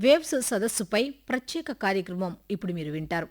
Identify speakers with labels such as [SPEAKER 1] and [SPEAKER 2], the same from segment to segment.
[SPEAKER 1] Waves సదస్సుపై ప్రత్యేక కార్యక్రమం ఇప్పుడు మీరు వింటారు.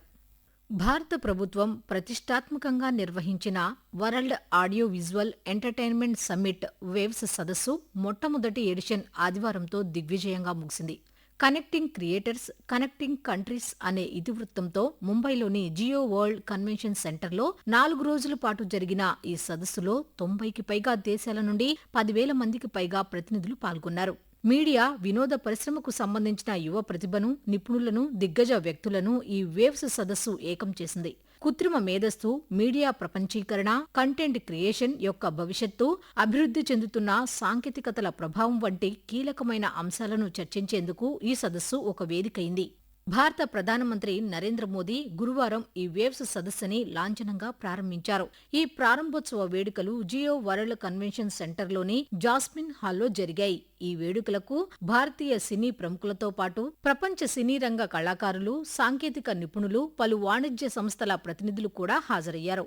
[SPEAKER 1] భారత ప్రభుత్వం ప్రతిష్టాత్మకంగా నిర్వహించిన world audio visual entertainment summit waves సదస్సు మొట్టమొదటి ఎడిషన్ ఆదివారంతో దిగ్విజయంగా ముగిసింది. కనెక్టింగ్ క్రియేటర్స్ కనెక్టింగ్ కంట్రీస్ అనే ఇతివృత్తంతో ముంబైలోని జియో వరల్డ్ కన్వెన్షన్ సెంటర్లో నాలుగు రోజుల పాటు జరిగిన ఈ సదస్సులో తొంభైకి పైగా దేశాల నుండి పదివేల మందికి పైగా ప్రతినిధులు పాల్గొన్నారు. మీడియా వినోద పరిశ్రమకు సంబంధించిన యువ ప్రతిభను నిపుణులను దిగ్గజ వ్యక్తులను ఈ వేవ్స్ సదస్సు ఏకం చేసింది. కృత్రిమ మేధస్సు మీడియా ప్రపంచీకరణ కంటెంట్ క్రియేషన్ యొక్క భవిష్యత్తు అభివృద్ధి చెందుతున్న సాంకేతికతల ప్రభావం వంటి కీలకమైన అంశాలను చర్చించేందుకు ఈ సదస్సు ఒక వేదికైంది. భారత ప్రధానమంత్రి నరేంద్ర మోదీ గురువారం ఈ వేవ్స్ సదస్సుని లాంఛనంగా ప్రారంభించారు. ఈ ప్రారంభోత్సవ వేడుకలు జియో వరల్డ్ కన్వెన్షన్ సెంటర్లోని జాస్మిన్ హాల్లో జరిగాయి. ఈ వేడుకలకు భారతీయ సినీ ప్రముఖులతో పాటు ప్రపంచ సినీ రంగ కళాకారులు సాంకేతిక నిపుణులు పలు వాణిజ్య సంస్థల ప్రతినిధులు కూడా హాజరయ్యారు.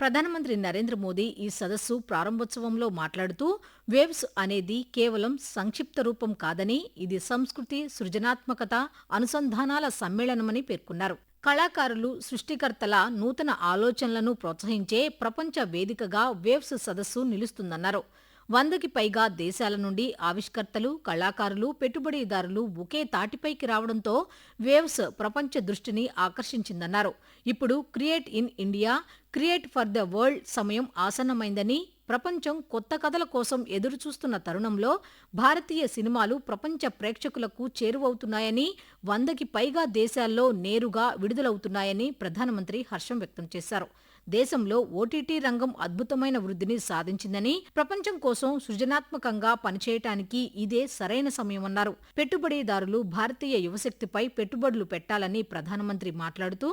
[SPEAKER 1] ప్రధానమంత్రి నరేంద్ర మోదీ ఈ సదస్సు ప్రారంభోత్సవంలో మాట్లాడుతూ వేవ్స్ అనేది కేవలం సంక్షిప్త రూపం కాదని ఇది సంస్కృతి సృజనాత్మకత అనుసంధానాల సమ్మేళనమని పేర్కొన్నారు. కళాకారులు సృష్టికర్తల నూతన ఆలోచనలను ప్రోత్సహించే ప్రపంచ వేదికగా వేవ్స్ సదస్సు నిలుస్తుందన్నారు. వందకి పైగా దేశాల నుండి ఆవిష్కర్తలు కళాకారులు పెట్టుబడిదారులు ఒకే తాటిపైకి రావడంతో వేవ్స్ ప్రపంచ దృష్టిని ఆకర్షించిందన్నారు. ఇప్పుడు create in India create for the world సమయం ఆసన్నమైందని ప్రపంచం కొత్త కథల కోసం ఎదురుచూస్తున్న తరుణంలో భారతీయ సినిమాలు ప్రపంచ ప్రేక్షకులకు చేరువవుతున్నాయని వందకి పైగా దేశాల్లో నేరుగా విడుదలవుతున్నాయని ప్రధానమంత్రి హర్షం వ్యక్తం చేశారు. దేశంలో ఓటీటీ రంగం అద్భుతమైన వృద్ధిని సాధించిందని ప్రపంచం కోసం సృజనాత్మకంగా పనిచేయటానికి ఇదే సరైన సమయమన్నారు పెట్టుబడిదారులు భారతీయ యువశక్తిపై పెట్టుబడులు పెట్టాలని ప్రధానమంత్రి మాట్లాడుతూ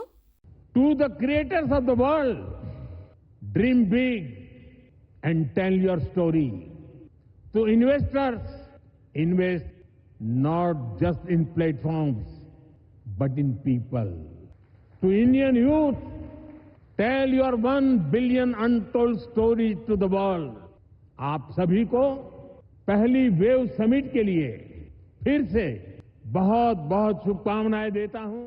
[SPEAKER 2] to the creators of the world dream big and tell your story to investors invest not just in platforms, but in people to Indian youth tell your one billion untold stories to the world. आप सभी को पहली wave summit के लिए फिर से बहुत बहुत शुभकामनाएं देता हूं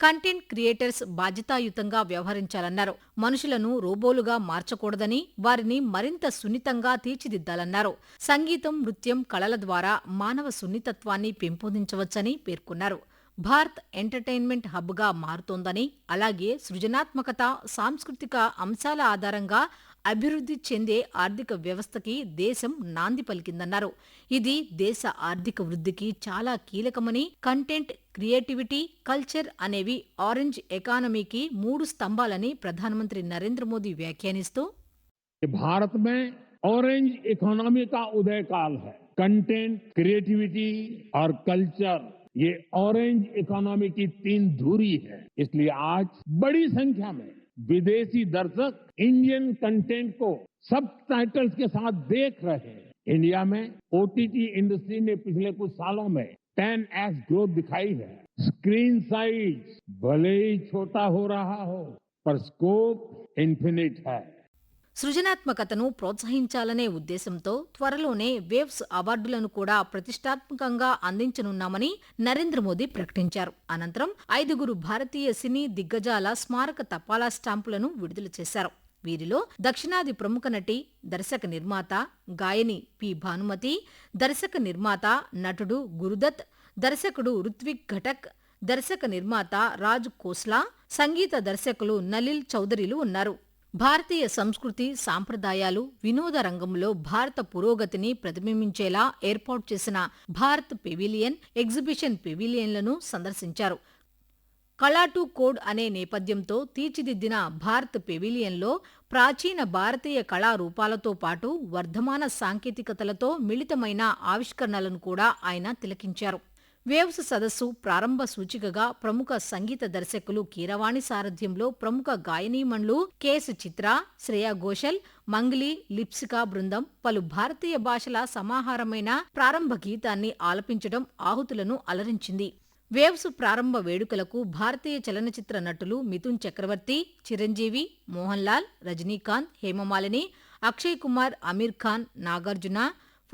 [SPEAKER 1] కంటెంట్ క్రియేటర్స్ బాధ్యతాయుతంగా వ్యవహరించాలన్నారు మనుషులను రోబోలుగా మార్చకూడదని వారిని మరింత సున్నితంగా తీర్చిదిద్దాలన్నారు సంగీతం నృత్యం కళల ద్వారా మానవ సున్నితత్వాన్ని పెంపొందించవచ్చని పేర్కొన్నారు భారత్ ఎంటర్టైన్మెంట్ హబ్గా మారుతోందని అలాగే సృజనాత్మకత సాంస్కృతిక అంశాల ఆధారంగా అభివృద్ధి చెందే ఆర్థిక వ్యవస్థకి దేశం నాంది పలికిందన్నారు ఇది దేశ ఆర్థిక వృద్ధికి చాలా కీలకమని కంటెంట్ క్రియేటివిటీ కల్చర్ అనేవి ఆరెంజ్ ఎకానమీకి మూడు స్తంభాలని ప్రధానమంత్రి నరేంద్ర మోదీ వ్యాఖ్యానిస్తూ
[SPEAKER 2] ये भारत में ऑरेंज इकोनॉमी का उदय काल है कंटेंट क्रिएटिविटी और कल्चर ये ऑरेंज इकोनॉमी की तीन धुरी है। इसलिए आज बड़ी संख्या में विदेशी दर्शक इंडियन कंटेंट को सब टाइटल्स के साथ देख रहे हैं। इंडिया में ओटीटी इंडस्ट्री ने पिछले कुछ सालों में 10x ग्रोथ दिखाई है। स्क्रीन साइज़ भले ही छोटा हो रहा हो, पर स्कोप इन्फिनिट है।
[SPEAKER 1] సృజనాత్మకతను ప్రోత్సహించాలనే ఉద్దేశంతో త్వరలోనే వేవ్స్ అవార్డులను కూడా ప్రతిష్టాత్మకంగా అందించనున్నామని నరేంద్ర మోదీ ప్రకటించారు. అనంతరం ఐదుగురు భారతీయ సినీ దిగ్గజాల స్మారక తపాలా స్టాంపులను విడుదల చేశారు. వీరిలో దక్షిణాది ప్రముఖ నటి దర్శక నిర్మాత గాయని పి. భానుమతి దర్శక నిర్మాత నటుడు గురుదత్ దర్శకుడు రుత్విక్ ఘటక్ దర్శక నిర్మాత రాజ్ కోస్లా సంగీత దర్శకులు నలిల్ చౌదరిలు ఉన్నారు. భారతీయ సంస్కృతి సాంప్రదాయాలు వినోద రంగంలో భారత పురోగతిని ప్రతిబింబించేలా ఏర్పాటు చేసిన భారత్ పెవిలియన్ ఎగ్జిబిషన్ పెవిలియన్లను సందర్శించారు. కళాటు కోడ్ అనే నేపథ్యంతో తీర్చిదిద్దిన భారత్ పెవిలియన్లో ప్రాచీన భారతీయ కళారూపాలతో పాటు వర్ధమాన సాంకేతికతలతో మిళితమైన ఆవిష్కరణలను కూడా ఆయన తిలకించారు. వేవ్స్ సదస్సు ప్రారంభ సూచికగా ప్రముఖ సంగీత దర్శకులు కీరవాణి సారథ్యంలో ప్రముఖ గాయనీమణులు కేసు చిత్ర శ్రేయా ఘోషల్ మంగ్లీ లిప్సికా బృందం పలు భారతీయ భాషల సమాహారమైన ప్రారంభ గీతాన్ని ఆలపించడం ఆహుతులను అలరించింది. వేవ్స్ ప్రారంభ వేడుకలకు భారతీయ చలనచిత్ర నటులు మిథున్ చక్రవర్తి చిరంజీవి మోహన్ లాల్ రజనీకాంత్ హేమమాలిని అక్షయ్ కుమార్ అమీర్ ఖాన్ నాగార్జున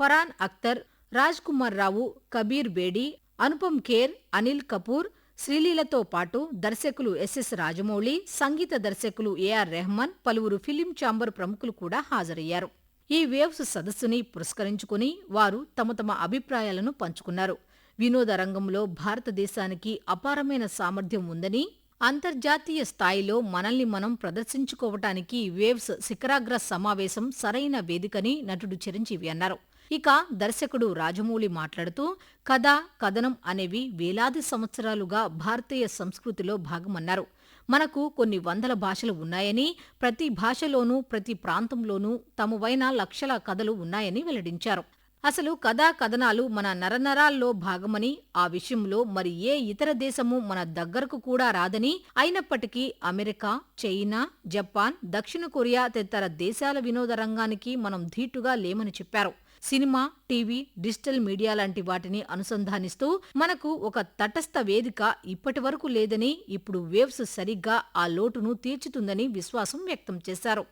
[SPEAKER 1] ఫరాన్ అఖ్తర్ రాజ్ కుమార్ రావు కబీర్ బేడి అనుపమ్ ఖేర్ అనిల్ కపూర్ శ్రీలీలతో పాటు దర్శకులు ఎస్ఎస్ రాజమౌళి సంగీత దర్శకులు ఏఆర్ రెహమాన్ పలువురు ఫిలిం ఛాంబర్ ప్రముఖులు కూడా హాజరయ్యారు. ఈ వేవ్స్ సదస్సుని పురస్కరించుకుని వారు తమ తమ అభిప్రాయాలను పంచుకున్నారు. వినోద రంగంలో భారతదేశానికి అపారమైన సామర్థ్యం ఉందని అంతర్జాతీయ స్థాయిలో మనల్ని మనం ప్రదర్శించుకోవటానికి వేవ్స్ శిఖరాగ్ర సమావేశం సరైన వేదికని నటుడు చిరంజీవి అన్నారు. ఇక దర్శకుడు రాజమౌళి మాట్లాడుతూ కథ కథనం అనేవి వేలాది సంవత్సరాలుగా భారతీయ సంస్కృతిలో భాగమన్నారు. మనకు కొన్ని వందల భాషలు ఉన్నాయని ప్రతి భాషలోనూ ప్రతి ప్రాంతంలోనూ తమవైన లక్షల కథలు ఉన్నాయని వెల్లడించారు. అసలు కథా కథనాలు మన నరనరాల్లో భాగమని ఆ విషయంలో మరి ఏ ఇతర దేశము మన దగ్గరకు కూడా రాదని అయినప్పటికీ అమెరికా చైనా జపాన్ దక్షిణ కొరియా తదితర దేశాల వినోద రంగానికి మనం ధీటుగా లేమని చెప్పారు. సినిమా టీవీ డిజిటల్ మీడియా లాంటి వాటిని అనుసంధానిస్తూ మనకు ఒక తటస్థ వేదిక ఇప్పటి వరకు లేదని ఇప్పుడు వేవ్స్ సరిగ్గా ఆ లోటును తీర్చుతుందని విశ్వాసం వ్యక్తం చేశారు.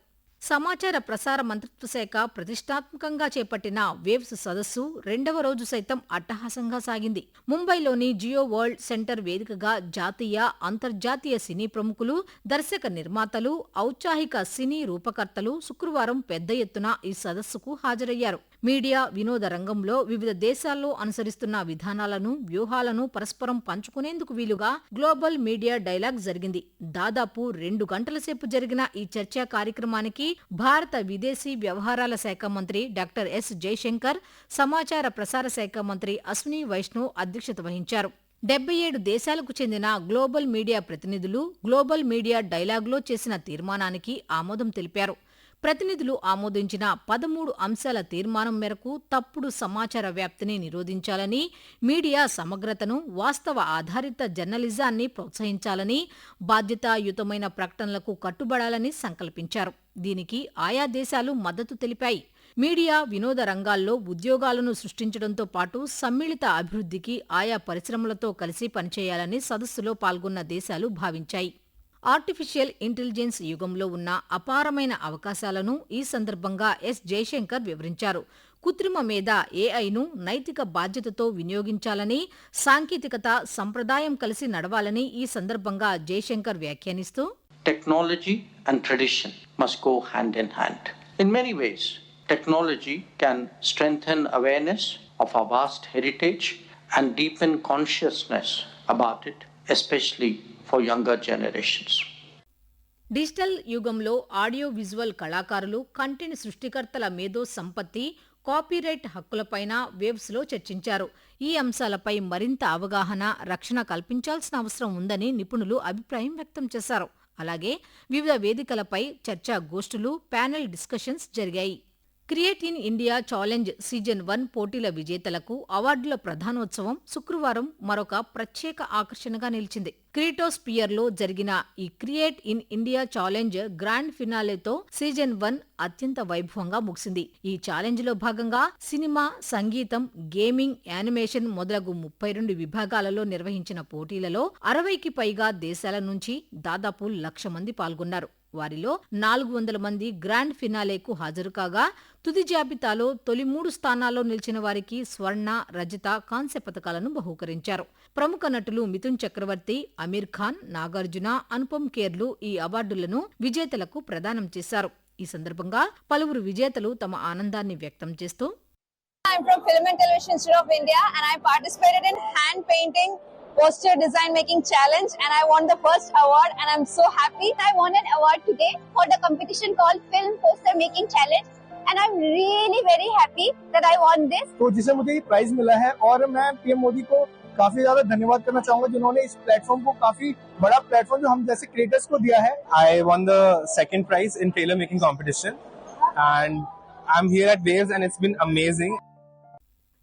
[SPEAKER 1] సమాచార ప్రసార మంత్రిత్వ శాఖ ప్రతిష్టాత్మకంగా చేపట్టిన వేవ్స్ సదస్సు రెండవ రోజు సైతం అట్టహాసంగా సాగింది. ముంబైలోని జియో వరల్డ్ సెంటర్ వేదికగా జాతీయ అంతర్జాతీయ సినీ ప్రముఖులు దర్శక నిర్మాతలు ఔత్సాహిక సినీ రూపకర్తలు శుక్రవారం పెద్ద ఎత్తున ఈ సదస్సుకు హాజరయ్యారు. మీడియా వినోద రంగంలో వివిధ దేశాల్లో అనుసరిస్తున్న విధానాలను వ్యూహాలను పరస్పరం పంచుకునేందుకు వీలుగా గ్లోబల్ మీడియా డైలాగ్ జరిగింది. దాదాపు రెండు గంటల సేపు జరిగిన ఈ చర్చా కార్యక్రమానికి భారత విదేశీ వ్యవహారాల శాఖ మంత్రి డాక్టర్ ఎస్ జైశంకర్ సమాచార ప్రసార శాఖ మంత్రి అశ్విని వైష్ణవ్ అధ్యక్షత వహించారు. డెబ్బై ఏడు దేశాలకు చెందిన గ్లోబల్ మీడియా ప్రతినిధులు గ్లోబల్ మీడియా డైలాగ్లో చేసిన తీర్మానానికి ఆమోదం తెలిపారు. ప్రతినిధులు ఆమోదించిన పదమూడు అంశాల తీర్మానం మేరకు తప్పుడు సమాచార వ్యాప్తిని నిరోధించాలని మీడియా సమగ్రతను వాస్తవ ఆధారిత జర్నలిజాన్ని ప్రోత్సహించాలని బాధ్యతాయుతమైన ప్రకటనలకు కట్టుబడాలని సంకల్పించారు. దీనికి ఆయా దేశాలు మద్దతు తెలిపాయి. మీడియా వినోద రంగాల్లో ఉద్యోగాలను సృష్టించడంతో పాటు సమ్మిళిత అభివృద్ధికి ఆయా పరిశ్రమలతో కలిసి పనిచేయాలని సదస్సులో పాల్గొన్న దేశాలు భావించాయి. ఆర్టిఫిషియల్ ఇంటెలిజెన్స్ యుగంలో ఉన్న అపారమైన అవకాశాలను ఈ సందర్భంగా ఎస్. జయశంకర్ వివరించారు. కృత్రిమ మీద ఏఐను నైతిక బాధ్యతతో వినియోగించాలని సాంకేతికత సంప్రదాయం కలిసి నడవాలని ఈ సందర్భంగా Jaishankar వ్యాఖ్యానిస్తూ
[SPEAKER 3] technology and tradition must go hand in hand in many ways technology can strengthen awareness of a vast heritage and deep in consciousness about it especially for younger generations
[SPEAKER 1] digital యుగంలో ఆడియో విజువల్ కళాకారులు content సృష్టికర్తల మేధో సంపత్తి copyright హక్కులపైన వేవ్స్లో చర్చించారు. ఈ అంశాలపై మరింత అవగాహన రక్షణ కల్పించాల్సిన అవసరం ఉందని నిపుణులు అభిప్రాయం వ్యక్తం చేశారు. అలాగే వివిధ వేదికలపై చర్చా గోష్ఠులు ప్యానెల్ డిస్కషన్స్ జరిగాయి. Create in India challenge season one పోటీల విజేతలకు అవార్డుల ప్రధానోత్సవం శుక్రవారం మరొక ప్రత్యేక ఆకర్షణగా నిలిచింది. క్రీటోస్పియర్లో జరిగిన ఈ create in India challenge grand ఫినాలేతో season one అత్యంత వైభవంగా ముగిసింది. ఈ ఛాలెంజ్లో భాగంగా సినిమా సంగీతం గేమింగ్ యానిమేషన్ మొదలగు ముప్పై రెండు విభాగాలలో నిర్వహించిన పోటీలలో అరవైకి పైగా దేశాల నుంచి దాదాపు లక్ష మంది పాల్గొన్నారు. వారిలో నాలుగు వందల మంది గ్రాండ్ ఫినాలేకు హాజరు కాగా తుది జాబితాలో తొలి మూడు స్థానాల్లో నిలిచిన వారికి స్వర్ణ రజత కాంస్య పథకాలను బహూకరించారు. ప్రముఖ నటులు మిథున్ చక్రవర్తి అమీర్ ఖాన్ నాగార్జున అనుపమ్ ఖేర్లు ఈ అవార్డులను విజేతలకు ప్రదానం చేశారు ఈ సందర్భంగా పలువురు విజేతలు తమ ఆనందాన్ని వ్యక్తం చేస్తూ
[SPEAKER 4] I'm from Film and Television Institute of India and I participated in hand painting poster design making challenge and I won the first award and I'm so happy. I won an award today for the competition called Film Poster Making Challenge and I'm really very happy that I won this.
[SPEAKER 5] तो जिसे मुझे ये prize मिला है और मैं PM Modi को काफ़ी ज़्यादा धन्यवाद करना चाहूँगा जिन्होंने इस प्लेटफॉर्म को काफ़ी बड़ा प्लेटफॉर्म जो हम जैसे क्रिएटर्स को दिया है।
[SPEAKER 6] I won the second prize in tailor making competition and I am here at waves and it's been amazing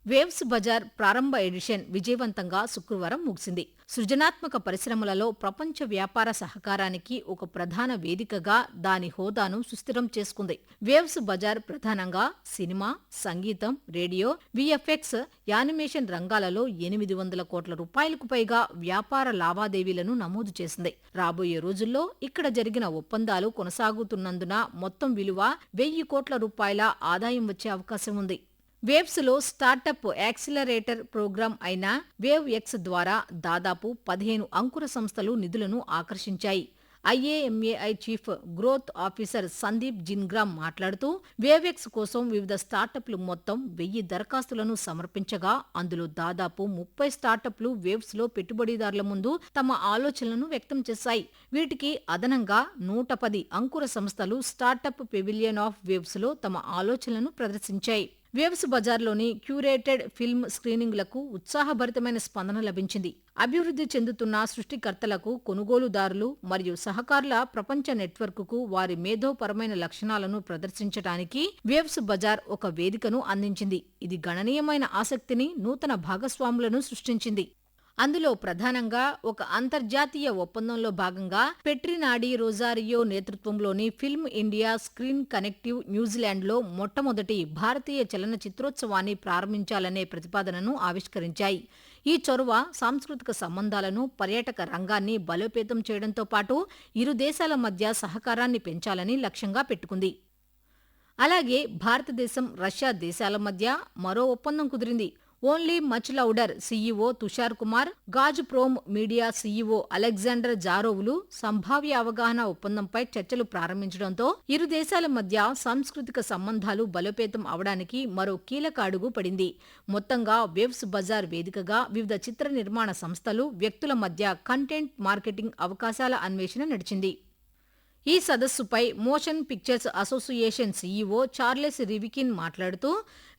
[SPEAKER 1] waves bazaar ప్రారంభ ఎడిషన్ విజయవంతంగా శుక్రవారం ముగిసింది. సృజనాత్మక పరిశ్రమలలో ప్రపంచ వ్యాపార సహకారానికి ఒక ప్రధాన వేదికగా దాని హోదాను సుస్థిరం చేసుకుంది. వేవ్స్ బజార్ ప్రధానంగా సినిమా సంగీతం రేడియో విఎఫ్ఎక్స్ యానిమేషన్ రంగాలలో ఎనిమిది వందల కోట్ల రూపాయలకు పైగా వ్యాపార లావాదేవీలను నమోదు చేసింది. రాబోయే రోజుల్లో ఇక్కడ జరిగిన ఒప్పందాలు కొనసాగుతున్నందున మొత్తం విలువ వెయ్యి కోట్ల రూపాయల ఆదాయం వచ్చే అవకాశం ఉంది. వేవ్స్లో స్టార్టప్ యాక్సిలరేటర్ ప్రోగ్రాం అయిన వేవ్ ఎక్స్ ద్వారా దాదాపు పదిహేను అంకుర సంస్థలు నిధులను ఆకర్షించాయి. IAMAI chief growth officer Sandeep జిన్గ్రామ్ మాట్లాడుతూ వేవెక్స్ కోసం వివిధ స్టార్టప్లు మొత్తం వెయ్యి దరఖాస్తులను సమర్పించగా అందులో దాదాపు ముప్పై స్టార్టప్లు వేవ్స్లో పెట్టుబడిదారుల ముందు తమ ఆలోచనలను వ్యక్తం చేశాయి. వీటికి అదనంగా నూట పది అంకుర సంస్థలు స్టార్టప్ పెవిలియన్ ఆఫ్ వేవ్స్లో తమ ఆలోచనలను ప్రదర్శించాయి. వేవ్స్ బజార్లోని క్యూరేటెడ్ ఫిల్మ్ స్క్రీనింగ్లకు ఉత్సాహభరితమైన స్పందన లభించింది. అభివృద్ధి చెందుతున్న సృష్టికర్తలకు కొనుగోలుదారులు మరియు సహకారుల ప్రపంచ నెట్వర్క్కు వారి మేధోపరమైన లక్షణాలను ప్రదర్శించడానికి వేవ్స్ బజార్ ఒక వేదికను అందించింది. ఇది గణనీయమైన ఆసక్తిని నూతన భాగస్వాములను సృష్టించింది. అందులో ప్రధానంగా ఒక అంతర్జాతీయ ఒప్పందంలో భాగంగా పెట్రినాడి రొజారియో నేతృత్వంలోని ఫిల్మ్ ఇండియా స్క్రీన్ కనెక్టివ్ న్యూజిలాండ్లో మొట్టమొదటి భారతీయ చలన చిత్రోత్సవాన్ని ప్రారంభించాలనే ప్రతిపాదనను ఆవిష్కరించాయి. ఈ చొరవ సాంస్కృతిక సంబంధాలను పర్యాటక రంగాన్ని బలోపేతం చేయడంతో పాటు ఇరు దేశాల మధ్య సహకారాన్ని పెంచాలని లక్ష్యంగా పెట్టుకుంది. అలాగే భారతదేశం రష్యా దేశాల మధ్య మరో ఒప్పందం కుదిరింది. Only much louder CEO Tushar Kumar Gazprom media CEO Alexander జారోవులు సంభావ్య అవగాహన ఒప్పందంపై చర్చలు ప్రారంభించడంతో ఇరు దేశాల మధ్య సాంస్కృతిక సంబంధాలు బలోపేతం అవడానికి మరో కీలక అడుగు పడింది. మొత్తంగా వెబ్స్ బజార్ వేదికగా వివిధ చిత్ర నిర్మాణ సంస్థలు వ్యక్తుల మధ్య కంటెంట్ మార్కెటింగ్ అవకాశాల అన్వేషణ నడిచింది. ఈ సదస్సుపై motion pictures association CEO Charles Rivkin మాట్లాడుతూ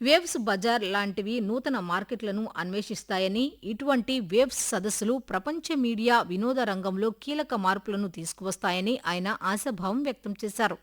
[SPEAKER 1] వేవ్స్ బజార్ లాంటివి నూతన మార్కెట్లను అన్వేషిస్తాయని ఇటువంటి వేవ్స్ సదస్సులు ప్రపంచ మీడియా వినోద రంగంలో కీలక మార్పులను తీసుకువస్తాయని ఆయన ఆశాభావం వ్యక్తం చేశారు.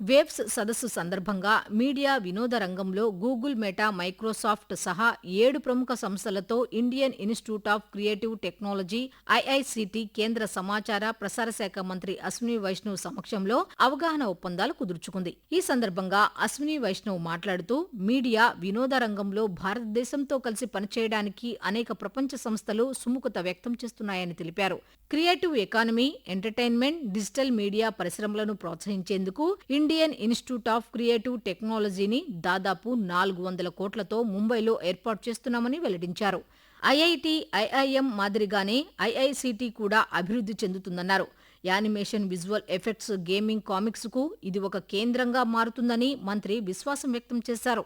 [SPEAKER 1] వేవ్స్ సదస్సు సందర్భంగా మీడియా వినోద రంగంలో గూగుల్ మెటా మైక్రోసాఫ్ట్ సహా ఏడు ప్రముఖ సంస్థలతో Indian institute of creative technology IICT కేంద్ర సమాచార ప్రసార శాఖ మంత్రి అశ్విని వైష్ణవ్ సమక్షంలో అవగాహన ఒప్పందాలు కుదుర్చుకుంది. ఈ సందర్భంగా అశ్విని వైష్ణవ్ మాట్లాడుతూ మీడియా వినోద రంగంలో భారతదేశంతో కలిసి పనిచేయడానికి అనేక ప్రపంచ సంస్థలు సుముఖత వ్యక్తం చేస్తున్నాయని తెలిపారు. Creative economy entertainment digital media పరిశ్రమలను ప్రోత్సహించేందుకు ఇండియన్ ఇన్స్టిట్యూట్ ఆఫ్ క్రియేటివ్ టెక్నాలజీని దాదాపు నాలుగు వందల కోట్లతో ముంబైలో ఏర్పాటు చేస్తున్నామని వెల్లడించారు ఐఐటి ఐఐఎం మాదిరిగానే ఐఐసిటి కూడా అభివృద్ధి చెందుతుందన్నారు యానిమేషన్ విజువల్ ఎఫెక్ట్స్ గేమింగ్ కామిక్స్కు ఇది ఒక కేంద్రంగా మారుతుందని మంత్రి విశ్వాసం వ్యక్తం చేశారు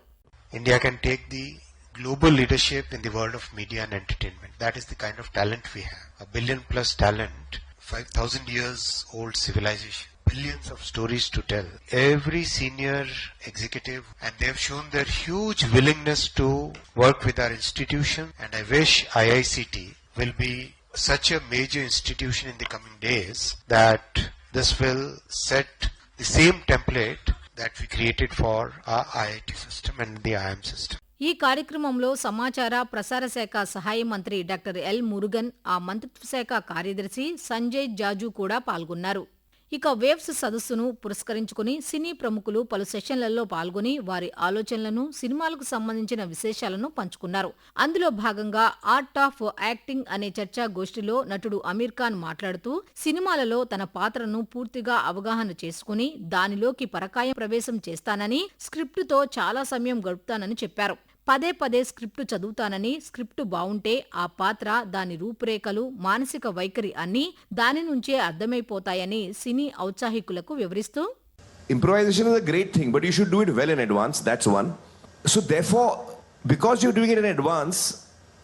[SPEAKER 7] India can take the global leadership in the world of media and entertainment. That is the kind of talent we have. A billion plus talent, 5,000 years old civilization, billions of stories to tell. Every senior executive, and they have shown their huge willingness to work with our institution, and I wish IICT will be such a major institution in the coming days that this will set the same template that we created for our IIT system and the IM system.
[SPEAKER 1] ఈ కార్యక్రమంలో సమాచార ప్రసార శాఖ సహాయ మంత్రి doctor L Murugan ఆ మంత్రిత్వ శాఖ కార్యదర్శి సంజయ్ జాజు కూడా పాల్గొన్నారు ఇక వేవ్స్ సదస్సును పురస్కరించుకుని సినీ ప్రముఖులు పలు సెషన్లలో పాల్గొని వారి ఆలోచనలను సినిమాలకు సంబంధించిన విశేషాలను పంచుకున్నారు. అందులో భాగంగా ఆర్ట్ ఆఫ్ యాక్టింగ్ అనే చర్చా గోష్ఠిలో నటుడు అమీర్ ఖాన్ మాట్లాడుతూ సినిమాలలో తన పాత్రను పూర్తిగా అవగాహన చేసుకుని దానిలోకి పరకాయ ప్రవేశం చేస్తానని స్క్రిప్టుతో చాలా సమయం గడుపుతానని చెప్పారు. పదే పదే స్క్రిప్టు చదువుతానని స్క్రిప్టు బావుంటే ఆ పాత్ర దాని రూపురేఖలు మానసిక వైఖరి అన్ని దాని నుంచే అర్థమైపోతాయని సినీ ఔత్సాహికులకు వివరిస్తూ
[SPEAKER 8] improvisation is a great thing but you should do it well in advance that's one so therefore because you doing it in advance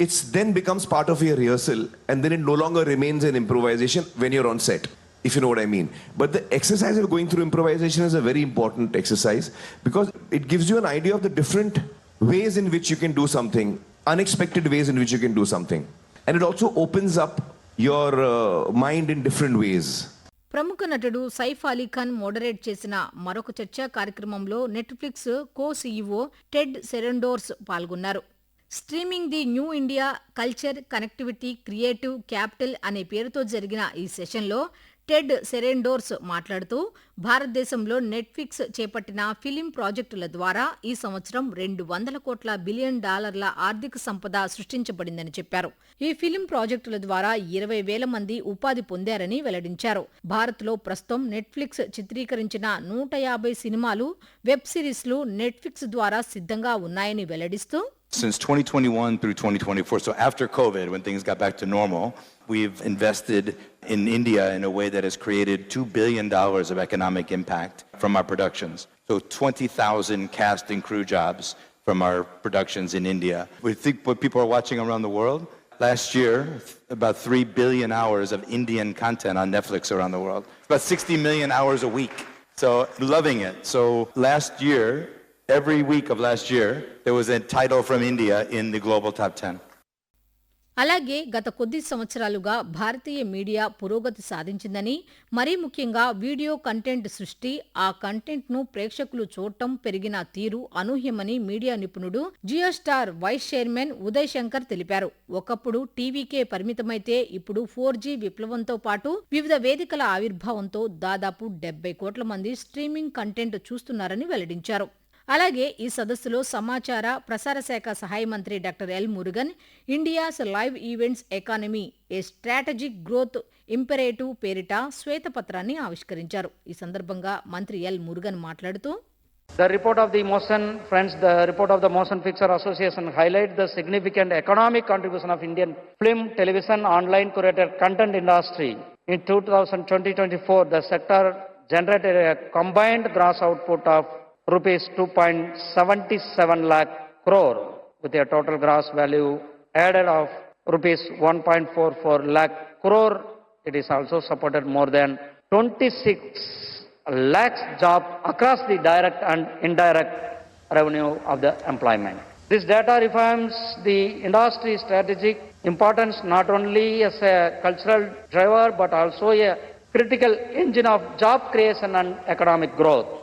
[SPEAKER 8] it's then becomes part of your rehearsal and then it no longer remains in improvisation when you're on set if you know what I mean but the exercise of going through improvisation is a very important exercise because it gives you an idea of the different ways in which you can do something, unexpected ways in which you can do something. And it also opens up your uh, mind in different ways.
[SPEAKER 1] ప్రముఖ నటుడు Saif Ali Khan moderate చేసిన మరొక చర్చా కార్యక్రమంలో Netflix co CEO Ted Sarandos పాల్గొన్నారు streaming the new India culture connectivity creative capital అనే పేరుతో జరిగిన ఈ సెషన్లో టెడ్ సెరెండోర్స్ మాట్లాడుతూ భారతదేశంలో నెట్ఫ్లిక్స్ చేపట్టిన ఫిలిం ప్రాజెక్టుల ద్వారా ఈ సంవత్సరం రెండు వందల కోట్ల బిలియన్ డాలర్ల ఆర్థిక సంపద సృష్టించబడిందని చెప్పారు. ఈ ఫిలిం ప్రాజెక్టుల ద్వారా ఇరవై వేల మంది ఉపాధి పొందారని వెల్లడించారు. భారత్లో ప్రస్తుతం నెట్ఫ్లిక్స్ చిత్రీకరించిన నూట యాభై సినిమాలు వెబ్ సిరీస్లు నెట్ఫ్లిక్స్ ద్వారా సిద్ధంగా ఉన్నాయని వెల్లడిస్తూ
[SPEAKER 9] Since 2021 through 2024, so after COVID, when things got back to normal, we've invested in India in a way that has created $2 billion of economic impact from our productions. So 20,000 cast and crew jobs from our productions in India. We think what people are watching around the world. Last year, about 3 billion hours of Indian content on Netflix around the world. About 60 million hours a week. So loving it. So last year, every week of last year, there was a title from India in the global top 10.
[SPEAKER 1] అలాగే గత కొద్ది సంవత్సరాలుగా భారతీయ media పురోగతి సాధించిందని మరీ ముఖ్యంగా video content సృష్టి ఆ కంటెంట్ను ప్రేక్షకులు చూడటం పెరిగిన తీరు అనూహ్యమని మీడియా నిపుణుడు Jio star vice chairman Uday Shankar తెలిపారు ఒకప్పుడు టీవీకే పరిమితమైతే ఇప్పుడు ఫోర్ జీ విప్లవంతో పాటు వివిధ వేదికల ఆవిర్భావంతో దాదాపు డెబ్బై కోట్ల మంది స్ట్రీమింగ్ కంటెంట్ చూస్తున్నారని వెల్లడించారు అలాగే ఈ సదస్సులో సమాచార ప్రసార శాఖ సహాయ మంత్రి doctor L Murugan India's live events economy a strategic growth imperative పేరిట శ్వేతపత్రాన్ని ఆవిష్కరించారు ఈ సందర్భంగా మంత్రి ఎల్ మురుగన్ మాట్లాడుతూ
[SPEAKER 10] The report of the Motion, friends, the report of the Motion Picture Association highlight the significant economic contribution of Indian film, television, online curated content industry. In 2020-24, the sector generated a combined gross output of rupees 2.77 lakh crore with a total gross value added of rupees 1.44 lakh crore. It is also supported more than 26 lakhs job across the direct and indirect revenue of the employment. This data reaffirms the industry strategic importance not only as a cultural driver but also a critical engine of job creation and economic growth.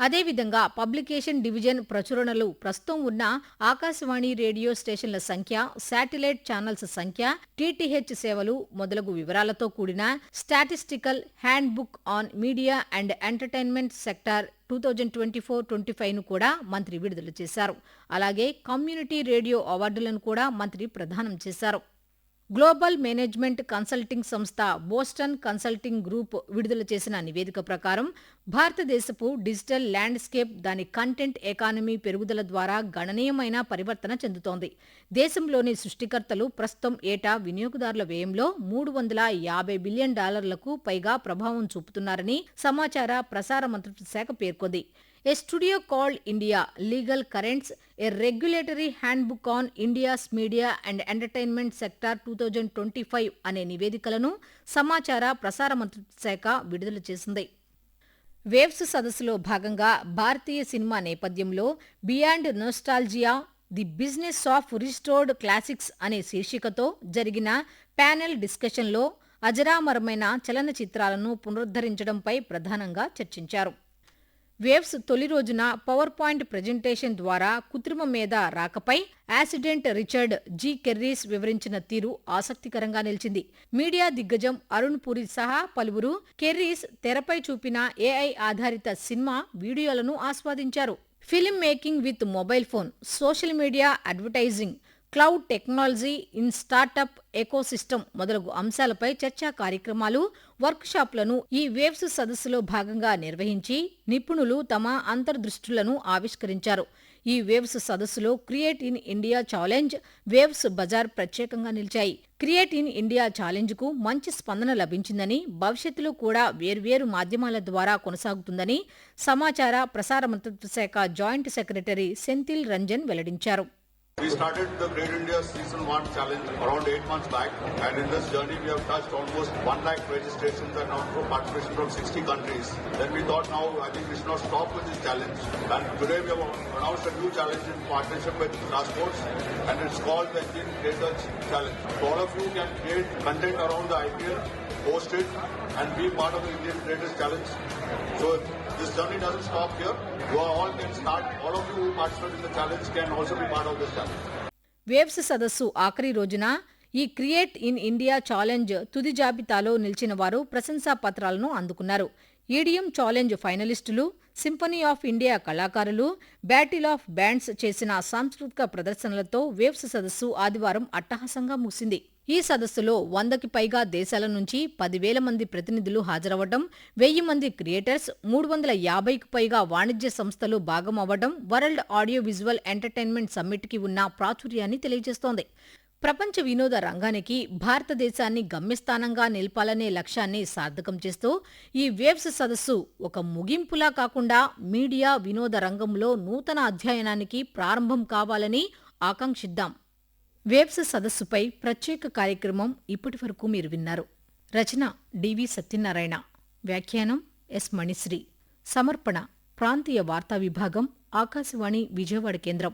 [SPEAKER 1] అదేవిధంగా publication division ప్రచురణలు ప్రస్తుతం ఉన్న Akashvani radio స్టేషన్ల సంఖ్య satellite channels సంఖ్య TTH సేవలు మొదలగు వివరాలతో కూడిన statistical handbook on media and entertainment sector two thousand twenty four twenty ఫైవ్ను కూడా మంత్రి విడుదల చేశారు. అలాగే కమ్యూనిటీ రేడియో అవార్డులను కూడా మంత్రి ప్రదానం చేశారు. గ్లోబల్ మేనేజ్మెంట్ కన్సల్టింగ్ సంస్థ బోస్టన్ కన్సల్టింగ్ గ్రూప్ విడుదల చేసిన నివేదిక ప్రకారం భారతదేశపు డిజిటల్ ల్యాండ్స్కేప్ దాని కంటెంట్ ఎకానమీ పెరుగుదల ద్వారా గణనీయమైన పరివర్తన చెందుతోంది. దేశంలోని సృష్టికర్తలు ప్రస్తుతం ఏటా వినియోగదారుల వ్యయంలో మూడు వందల యాభై బిలియన్ డాలర్లకు పైగా ప్రభావం చూపుతున్నారని సమాచార ప్రసార మంత్రిత్వ శాఖ పేర్కొంది. A studio called India legal currents a regulatory handbook on India's media and entertainment sector two thousand twenty five అనే నివేదికలను సమాచార ప్రసార మంత్రిత్వ శాఖ విడుదల చేసింది. వేవ్స్ సదస్సులో భాగంగా భారతీయ సినిమా నేపథ్యంలో beyond nostalgia the business of restored classics అనే శీర్షికతో జరిగిన ప్యానెల్ డిస్కషన్లో అజరామరమైన చలనచిత్రాలను పునరుద్ధరించడంపై ప్రధానంగా చర్చించారు. వేవ్స్ తొలి రోజున పవర్ పాయింట్ ప్రజెంటేషన్ ద్వారా కృత్రిమ మీద రాకపై యాసిడెంట్ రిచర్డ్ జి కెర్రీస్ వివరించిన తీరు ఆసక్తికరంగా నిలిచింది. మీడియా దిగ్గజం అరుణ్ పూరి సహా పలువురు కెర్రీస్ తెరపై చూపిన ఏఐ ఆధారిత సినిమా వీడియోలను ఆస్వాదించారు. Film making with mobile phone social media advertising cloud technology in startup ecosystem మొదలగు అంశాలపై చర్చా కార్యక్రమాలు వర్క్షాప్లను ఈ వేవ్స్ సదస్సులో భాగంగా నిర్వహించి నిపుణులు తమ అంతర్దృష్టులను ఆవిష్కరించారు. ఈ వేవ్స్ సదస్సులో create in India challenge waves bazaar ప్రత్యేకంగా నిలిచాయి. క్రియేట్ ఇన్ ఇండియా ఛాలెంజ్కు మంచి స్పందన లభించిందని భవిష్యత్తులో కూడా వేర్వేరు మాధ్యమాల ద్వారా కొనసాగుతుందని సమాచార ప్రసార మంత్రిత్వ శాఖ జాయింట్ సెక్రటరీ సెంథిల్ రంజన్ వెల్లడించారు.
[SPEAKER 11] We started the Great India Season 1 challenge around 8 months back and in this journey we have touched almost 1 lakh registrations and now participation from 60 countries. Then we thought now I think we should not stop with this challenge and today we have announced a new challenge in partnership with Transports and it's called the Indian Creators Challenge. So all of you can create content around the IPL, post it and be part of the Indian Creators Challenge. So this journey doesn't stop here. You all can start, all of you who participate in the challenge can also be part of this challenge.
[SPEAKER 1] Waves సదస్సు ఆఖరి రోజున ఈ create in India challenge తుది జాబితాలో నిలిచిన వారు ప్రశంసా పత్రాలను అందుకున్నారు ఈడియం challenge finalists symphony of India కళాకారులు బ్యాటిల్ ఆఫ్ బ్యాండ్స్ చేసిన సాంస్కృతిక ప్రదర్శనలతో వేవ్స్ సదస్సు ఆదివారం అట్టహాసంగా ముగిసింది ఈ సదస్సులో వందకి పైగా దేశాల నుంచి పదివేల మంది ప్రతినిధులు హాజరవ్వడం వెయ్యి మంది క్రియేటర్స్ మూడు వందల యాభైకి పైగా వాణిజ్య సంస్థలు భాగమవ్వడం వరల్డ్ ఆడియో విజువల్ ఎంటర్టైన్మెంట్ సమ్మిట్కి ఉన్న ప్రాచుర్యాన్ని తెలియజేస్తోంది. ప్రపంచ వినోద రంగానికి భారతదేశాన్ని గమ్యస్థానంగా నిలపాలనే లక్ష్యాన్ని సార్థకం చేస్తూ ఈ వేవ్స్ సదస్సు ఒక ముగింపులా కాకుండా మీడియా వినోద రంగంలో నూతన అధ్యయనానికి ప్రారంభం కావాలని ఆకాంక్షిద్దాం. వేబ్స్ సదస్సుపై ప్రత్యేక కార్యక్రమం ఇప్పటివరకు మీరు విన్నారు. రచన డివి సత్యనారాయణ. వ్యాఖ్యానం ఎస్ మణిశ్రీ. సమర్పణ ప్రాంతీయ వార్తా విభాగం ఆకాశవాణి విజయవాడ కేంద్రం.